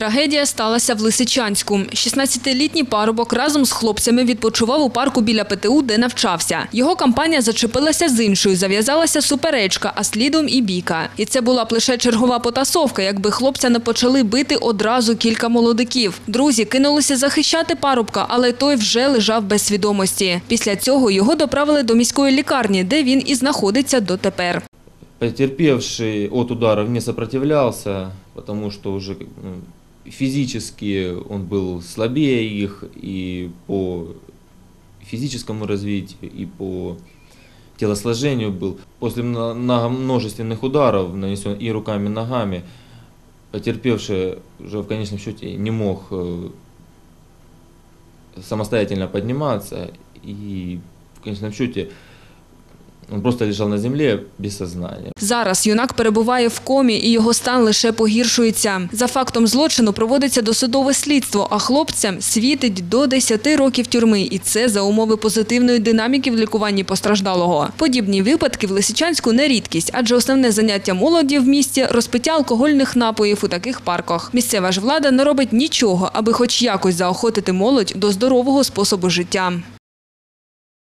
Трагедія сталася в Лисичанську. 16-літній парубок разом з хлопцями відпочивав у парку біля ПТУ, де навчався. Його компанія зачепилася з іншою, зав'язалася суперечка, а слідом і бійка. І це була б лише чергова потасовка, якби хлопця не почали бити одразу кілька молодиків. Друзі кинулися захищати парубка, але той вже лежав без свідомості. Після цього його доправили до міської лікарні, де він і знаходиться дотепер. Потерпевший от ударов не сопротивлялся, потому что уже ну, физически он был слабее их и по физическому развитию, и по телосложению был. После мно- много- множественных ударов, нанесенных и руками, и ногами, потерпевший уже в конечном счете не мог э, самостоятельно подниматься, и в конечном счете он просто лежал на земле без сознания. Зараз юнак перебуває в комі і його стан лише погіршується. За фактом злочину проводиться досудове слідство, а хлопцям світить до 10 років тюрми. І це за умови позитивної динаміки в лікуванні постраждалого. Подібні випадки в Лисичанську не рідкість, адже основне заняття молоді в місті – розпиття алкогольних напоїв у таких парках. Місцева ж влада не робить нічого, аби хоч якось заохотити молодь до здорового способу життя.